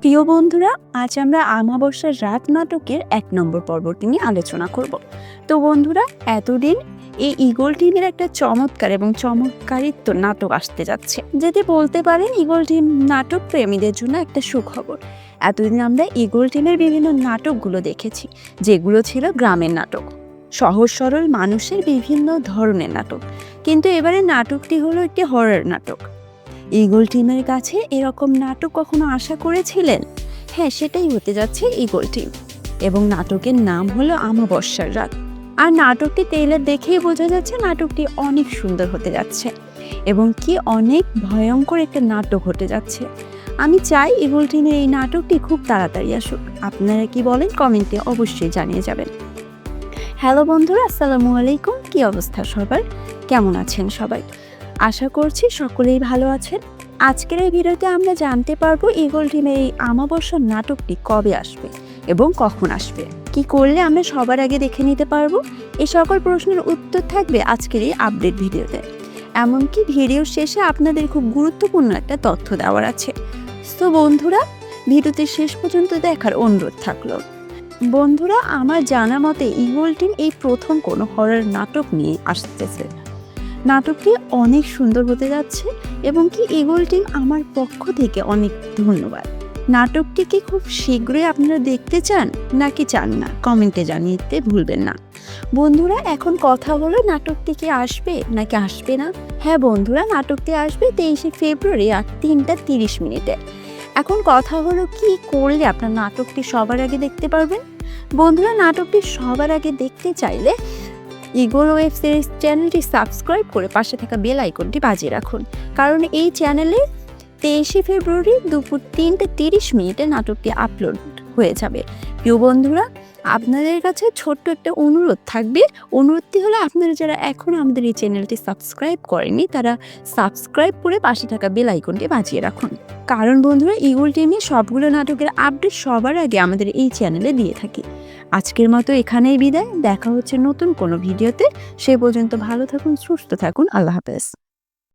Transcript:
প্রিয় বন্ধুরা, আজ আমরা আমাবস্যার রাত নাটকের এক নম্বর পর্বটি নিয়ে আলোচনা করব। তো বন্ধুরা, এতদিন এই ইগল টিমের একটা চমৎকার এবং চমৎকারিত্ব নাটক আসতে যাচ্ছে। যেটি বলতে পারেন ইগল টিম নাটক প্রেমীদের জন্য একটা সুখবর। এতদিন আমরা ইগল টিমের বিভিন্ন নাটকগুলো দেখেছি, যেগুলো ছিল গ্রামের নাটক। সহজ সরল মানুষের বিভিন্ন ধরনের নাটক। কিন্তু এবারে নাটকটি হলো একটি হরর নাটক। ইগল টিমের কাছে এরকম নাটক কখনো আশা করেছিলেন? হ্যাঁ সেটাই হতে যাচ্ছে ইগল টিম। এবং নাটকের নাম হলো আমাবস্যার রাত। আর নাটকটি ট্রেলার দেখেই বোঝা যাচ্ছে নাটকটি অনেক সুন্দর হতে যাচ্ছে। এবং কি অনেক ভয়ঙ্কর একটা নাটক হতে যাচ্ছে। আমি চাই ইগল টিমের এই নাটকটি খুব তাড়াতাড়ি আসুক। আপনারা কি বলেন কমেন্টে অবশ্যই জানিয়ে যাবেন। হ্যালো বন্ধুরা, আসসালামু আলাইকুম। কি অবস্থা সবার? কেমন আছেন সবাই? আশা করছি সকলেই ভালো আছেন। আজকের এই ভিডিওতে আমরা জানতে পারব ইগল টিমের এই আমাবস্যার নাটকটি কবে আসবে এবং কখন আসবে? কি করলে আমরা সবার আগে দেখে নিতে পারব? এই সকল প্রশ্নের উত্তর থাকবে আজকের এই আপডেট ভিডিওতে। এমনকি ভিডিওর শেষে আপনাদের খুব গুরুত্বপূর্ণ একটা তথ্য দেওয়ার আছে। তো বন্ধুরা, ভিডিওতে শেষ পর্যন্ত দেখার অনুরোধ থাকল। বন্ধুরা, আমার জানা মতে ইগল টিম এই প্রথম কোনো হরর নাটক নিয়ে আসতেছে। নাটকটি অনেক সুন্দর হতে যাচ্ছে এবং কি ইগল টিম আমার পক্ষ থেকে অনেক ধন্যবাদ। নাটকটি কি খুব শীঘ্রই আপনারা দেখতে চান নাকি চান না, কমেন্টে জানিয়ে ভুলবেন না। বন্ধুরা, এখন কথা হলো নাটকটি কি আসবে নাকি আসবে না? হ্যাঁ বন্ধুরা, নাটকটি আসবে তেইশে ফেব্রুয়ারি আর তিনটা তিরিশ মিনিটে। এখন কথা হলো, কি করলে আপনার নাটকটি সবার আগে দেখতে পারবেন? বন্ধুরা, নাটকটি সবার আগে দেখতে চাইলে ইগোর ওয়েব সিরিজ চ্যানেলটি সাবস্ক্রাইব করে পাশে থাকা বেল আইকনটি বাজিয়ে রাখুন। কারণ এই চ্যানেলে তেইশে ফেব্রুয়ারি দুপুর তিনটে তিরিশ মিনিটে নাটকটি আপলোড হয়ে যাবে। প্রিয় বন্ধুরা আপনাদের কাছে ছোট্ট একটা অনুরোধ থাকবে। অনুরোধটি হলো আপনারা যারা এখনও আমাদের এই চ্যানেলটি সাবস্ক্রাইব করেনি তারা সাবস্ক্রাইব করে পাশে থাকা বেল আইকনটি বাজিয়ে রাখুন। কারণ বন্ধুরা, ইগল টিমে সবগুলো নাটকের আপডেট সবার আগে আমাদের এই চ্যানেলে দিয়ে থাকি। আজকের মতো এখানেই বিদায়। দেখা হচ্ছে নতুন কোনো ভিডিওতে। সে পর্যন্ত ভালো থাকুন, সুস্থ থাকুন। আল্লাহ হাফেজ।